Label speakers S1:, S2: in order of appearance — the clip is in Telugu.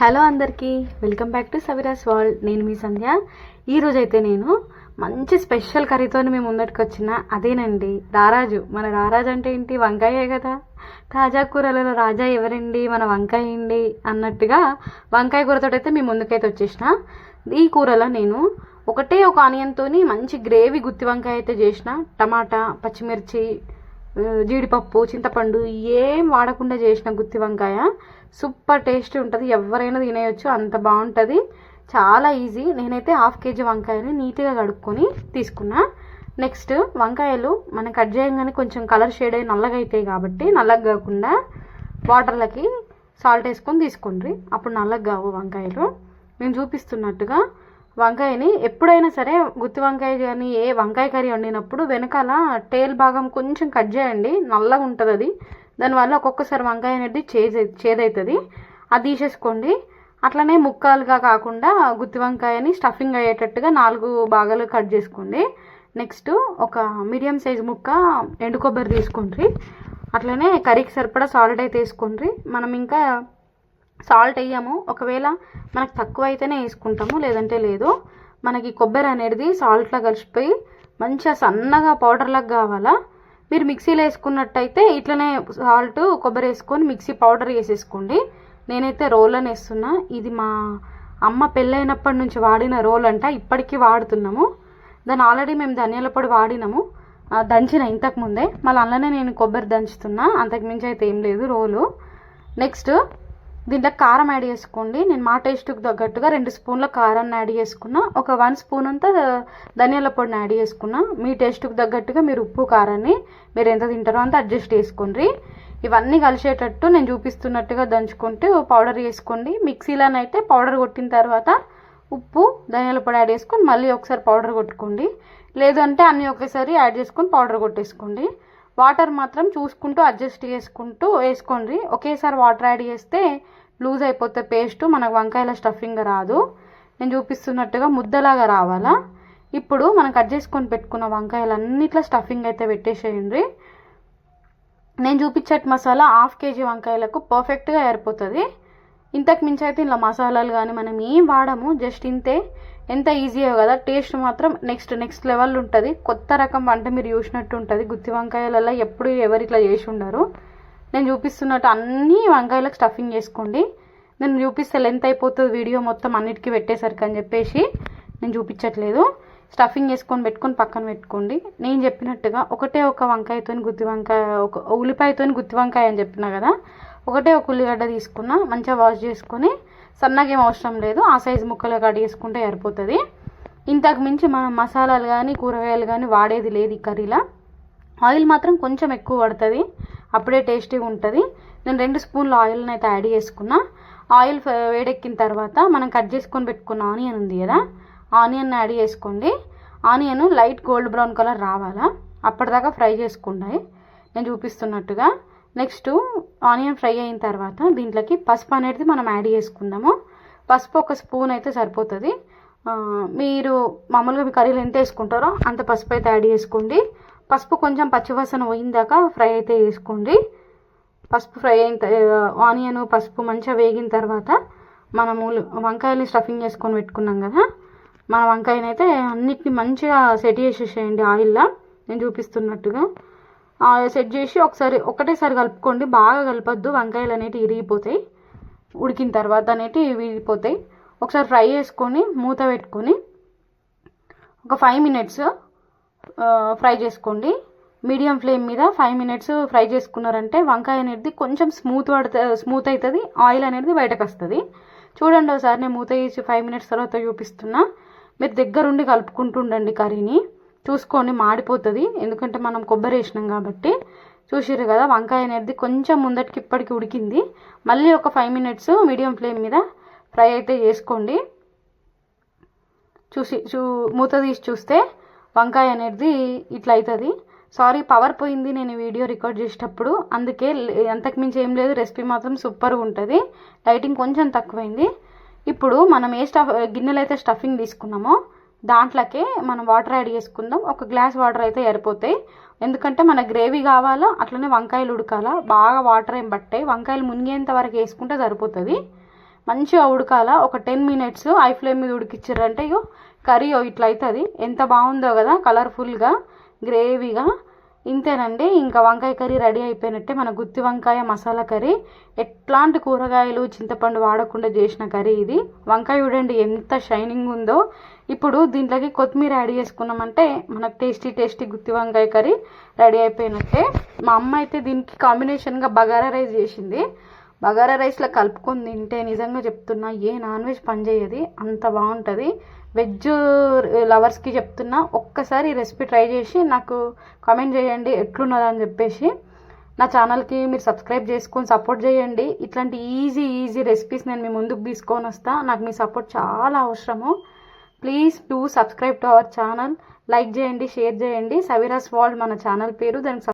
S1: హలో అందరికీ welcome back to Savira's world. నేను మీ సంధ్య. ఈరోజు అయితే నేను మంచి స్పెషల్ కర్రీతో మేము ముందటికి వచ్చిన అదేనండి రారాజు. మన రారాజు అంటే ఏంటి? వంకాయే కదా. తాజా కూరలలో రాజా ఎవరండి? మన వంకాయ అండి అన్నట్టుగా వంకాయ కూరతో అయితే మీ ముందుకైతే వచ్చేసిన. ఈ కూరలో నేను ఒకటే ఒక ఆనియన్తోని మంచి గ్రేవీ గుత్తి వంకాయ అయితే చేసిన. టమాటా పచ్చిమిర్చి జీడిపప్పు చింతపండు ఏం వాడకుండా చేసిన గుత్తి వంకాయ. సూపర్ టేస్ట్ ఉంటుంది. ఎవరైనా తినేయచ్చు అంత బాగుంటుంది. చాలా ఈజీ. నేనైతే హాఫ్ కేజీ వంకాయని నీట్గా కడుక్కొని తీసుకున్నా. నెక్స్ట్ వంకాయలు మనం కట్ చేయగానే కొంచెం కలర్ షేడ్ అయి నల్లగా అవుతాయి కాబట్టి నల్లగా కాకుండా వాటర్లకి సాల్ట్ వేసుకొని తీసుకోండి. అప్పుడు నల్లగా కావు వంకాయలు. నేను చూపిస్తున్నట్టుగా వంకాయని ఎప్పుడైనా సరే గుత్తి వంకాయ కానీ ఏ వంకాయ కర్రీ వండినప్పుడు వెనకాల టేల్ భాగం కొంచెం కట్ చేయండి. నల్లగా ఉంటుంది అది దానివల్ల ఒక్కొక్కసారి వంకాయ అనేది చేదు చేదవుతుంది అది తీసేసుకోండి. అట్లనే ముక్కలుగా కాకుండా గుత్తి వంకాయని స్టఫింగ్ అయ్యేటట్టుగా నాలుగు భాగాలు కట్ చేసుకోండి. నెక్స్ట్ ఒక మీడియం సైజ్ ముక్క ఎండు కొబ్బరి తీసుకోండి. అట్లనే కర్రీకి సరిపడా సాల్ట్ అయితే వేసుకోండి. మనం ఇంకా సాల్ట్ వేయము. ఒకవేళ మనకు తక్కువ అయితేనే వేసుకుంటాము లేదంటే లేదు. మనకి కొబ్బరి అనేది సాల్ట్లో కలిసిపోయి మంచిగా సన్నగా పౌడర్లాగా కావాలా? మీరు మిక్సీలో వేసుకున్నట్టయితే ఇట్లనే సాల్ట్ కొబ్బరి వేసుకొని మిక్సీ పౌడర్ వేసేసుకోండి. నేనైతే రోల్ అని వేస్తున్నా. ఇది మా అమ్మ పెళ్ళైనప్పటి నుంచి వాడిన రోల్ అంట. ఇప్పటికీ వాడుతున్నాము. దాన్ని ఆల్రెడీ మేము ధనియాల పొడి వాడినాము. దంచిన ఇంతకు ముందే. మళ్ళీ అందులోనే నేను కొబ్బరి దంచుతున్నా. అంతకు మించి అయితే ఏం లేదు రోలు. నెక్స్ట్ దీంట్లో కారం యాడ్ చేసుకోండి. నేను మా టేస్ట్కి తగ్గట్టుగా రెండు స్పూన్ల కారాన్ని యాడ్ చేసుకున్నా. ఒక వన్ స్పూన్ అంతా ధనియాల పొడిని యాడ్ చేసుకున్నా. మీ టేస్ట్కి తగ్గట్టుగా మీరు ఉప్పు కారాన్ని మీరు ఎంత తింటారో అంత అడ్జస్ట్ చేసుకోండి. ఇవన్నీ కలిసేటట్టు నేను చూపిస్తున్నట్టుగా దంచుకుంటే పౌడర్ వేసుకోండి. మిక్సీలోనైతే పౌడర్ కొట్టిన తర్వాత ఉప్పు ధనియాల పొడి యాడ్ చేసుకొని మళ్ళీ ఒకసారి పౌడర్ కొట్టుకోండి. లేదంటే అన్నీ ఒకేసారి యాడ్ చేసుకొని పౌడర్ కొట్టేసుకోండి. వాటర్ మాత్రం చూసుకుంటూ అడ్జస్ట్ చేసుకుంటూ వేసుకోండి. ఒకేసారి వాటర్ యాడ్ చేస్తే లూజ్ అయిపోతే పేస్ట్ మనకు వంకాయల స్టఫింగ్ రాదు. నేను చూపిస్తున్నట్టుగా ముద్దలాగా రావాలా? ఇప్పుడు మనం కట్ చేసుకొని పెట్టుకున్న వంకాయలు అన్నిట్లో స్టఫింగ్ అయితే పెట్టేసేయండి. నేను చూపించట్ మసాలా హాఫ్ కేజీ వంకాయలకు పర్ఫెక్ట్గా ఏరిపోతుంది. ఇంతకు మించి అయితే ఇలా మసాలాలు కానీ మనం ఏం వాడము జస్ట్ ఇంతే. ఎంత ఈజీయో కదా టేస్ట్ మాత్రం నెక్స్ట్ నెక్స్ట్ లెవెల్ ఉంటుంది. కొత్త రకం వంట మీరు చూసినట్టు ఉంటుంది. గుత్తి వంకాయలలో ఎప్పుడు ఎవరు ఇట్లా చేసి ఉండరు. నేను చూపిస్తున్నట్టు అన్నీ వంకాయలకు స్టఫింగ్ చేసుకోండి. నేను చూపిస్తే లెంత్ అయిపోతుంది వీడియో మొత్తం అన్నిటికీ పెట్టేసరికి అని చెప్పేసి నేను చూపించట్లేదు. స్టఫింగ్ చేసుకొని పెట్టుకొని పక్కన పెట్టుకోండి. నేను చెప్పినట్టుగా ఒకటే ఒక వంకాయతో గుత్తి వంకాయ ఒక ఉల్లిపాయతో గుత్తి వంకాయ అని చెప్పిన కదా ఒకటే ఒక ఉల్లిగడ్డ తీసుకున్నా మంచిగా వాష్ చేసుకొని సన్నగా ఏం అవసరం లేదు ఆ సైజు ముక్కలు కట్ చేసుకుంటే సరిపోతుంది. ఇంతకు మించి మనం మసాలాలు కానీ కూరగాయలు కానీ వాడేది లేదు ఈ కర్రీలో. ఆయిల్ మాత్రం కొంచెం ఎక్కువ పడుతుంది అప్పుడే టేస్టీగా ఉంటుంది. నేను రెండు స్పూన్ల ఆయిల్ని అయితే యాడ్ చేసుకున్నా. ఆయిల్ వేడెక్కిన తర్వాత మనం కట్ చేసుకొని పెట్టుకున్న ఆనియన్ ఉంది కదా ఆనియన్ యాడ్ చేసుకోండి. Onion light gold brown colour రావాలా అప్పటిదాకా ఫ్రై చేసుకుంటాయి. నేను చూపిస్తున్నట్టుగా. నెక్స్ట్ ఆనియన్ ఫ్రై అయిన తర్వాత దీంట్లోకి పసుపు అనేది మనం యాడ్ చేసుకుందాము. పసుపు ఒక స్పూన్ అయితే సరిపోతుంది. మీరు మామూలుగా మీ కర్రీలు ఎంత వేసుకుంటారో అంత పసుపు అయితే యాడ్ చేసుకోండి. పసుపు కొంచెం పచ్చివాసన పోయిందాక ఫ్రై అయితే వేసుకోండి పసుపు ఫ్రై అయిన ఆనియన్ పసుపు మంచిగా వేగిన తర్వాత మనము వంకాయని స్టఫింగ్ చేసుకొని పెట్టుకున్నాం కదా. మన వంకాయనైతే అన్నిటిని మంచిగా సెట్ చేసేసేయండి ఆయిల్లో. నేను చూపిస్తున్నట్టుగా. సెట్ చేసి ఒకసారి ఒకటేసారి కలుపుకోండి. బాగా కలపద్దు. వంకాయలు అనేటివి ఇరిగిపోతాయి. ఉడికిన తర్వాత అనేటివి విరిగిపోతాయి. ఒకసారి ఫ్రై చేసుకొని మూత పెట్టుకొని ఒక ఫైవ్ మినిట్స్ ఫ్రై చేసుకోండి. మీడియం ఫ్లేమ్ మీద ఫైవ్ మినిట్స్ ఫ్రై చేసుకున్నారంటే వంకాయ అనేది కొంచెం స్మూత్ పడుతుంది స్మూత్ అవుతుంది ఆయిల్ అనేది బయటకు వస్తుంది. చూడండి ఒకసారి నేను మూత వేసి ఫైవ్ మినిట్స్ తర్వాత చూపిస్తున్నా. మీరు దగ్గరుండి కలుపుకుంటుండండి కర్రీని. చూసుకొని మాడిపోతుంది. ఎందుకంటే మనం కొబ్బరి వేసినాం కాబట్టి. చూసిర్రు కదా వంకాయ అనేది కొంచెం ముందటికి ఇప్పటికి ఉడికింది. మళ్ళీ ఒక ఫైవ్ మినిట్స్ మీడియం ఫ్లేమ్ మీద ఫ్రై అయితే చేసుకోండి. చూసి చూ మూత తీసి చూస్తే వంకాయ అనేది ఇట్లా అవుతుంది సారీ పవర్ పోయింది నేను వీడియో రికార్డ్ చేసేటప్పుడు. అందుకే అంతకుమించి ఏం లేదు. రెసిపీ మాత్రం సూపర్గా ఉంటుంది. లైటింగ్ కొంచెం తక్కువైంది. ఇప్పుడు మనం ఏ స్టఫ్ గిన్నెలు అయితే స్టఫింగ్ తీసుకున్నామో దాంట్లోకే మనం వాటర్ యాడ్ చేసుకుందాం. ఒక గ్లాస్ వాటర్ అయితే సరిపోతాయి ఎందుకంటే మన గ్రేవీ కావాలా అట్లనే వంకాయలు ఉడకాలా. బాగా వాటర్ ఏం పట్టాయి వంకాయలు మునిగేంత వరకు వేసుకుంటే సరిపోతుంది. మంచిగా ఉడకాల. ఒక టెన్ మినిట్స్ ఐ ఫ్లేమ్ మీద ఉడికిచ్చారంటే ఇగో కర్రీ ఇట్లా అవుతుంది ఎంత బాగుందో కదా కలర్ఫుల్గా గ్రేవీగా. ఇంతేనండి ఇంకా వంకాయ కర్రీ రెడీ అయిపోయినట్టే మన గుత్తి వంకాయ మసాలా కర్రీ. ఎట్లాంటి కూరగాయలు చింతపండు వాడకుండా చేసిన కర్రీ ఇది. వంకాయ చూడండి ఎంత షైనింగ్ ఉందో. ఇప్పుడు దీంట్లోకి కొత్తిమీర యాడ్ చేసుకున్నామంటే మనకు టేస్టీ టేస్టీ గుత్తి వంకాయ కర్రీ రెడీ అయిపోయినట్టే. మా అమ్మ అయితే దీనికి కాంబినేషన్గా బగారా రైస్ చేసింది. బగారా రైస్లో కలుపుకొని తింటే నిజంగా చెప్తున్నా ఏ నాన్ వెజ్ పనిచేయదు అంత బాగుంటుంది. వెజ్ లవర్స్కి చెప్తున్నా ఒక్కసారి రెసిపీ ట్రై చేసి నాకు కామెంట్ చేయండి ఎట్లున్నదని చెప్పేసి. నా ఛానల్కి మీరు సబ్స్క్రైబ్ చేసుకొని సపోర్ట్ చేయండి. ఇట్లాంటి ఈజీ ఈజీ రెసిపీస్ నేను మీ ముందుకు తీసుకొని వస్తా. నాకు మీ సపోర్ట్ చాలా అవసరము. Please do subscribe to our channel. Like చేయండి షేర్ చేయండి. సవిరాస్ వరల్డ్ మన ఛానల్ పేరు దానికి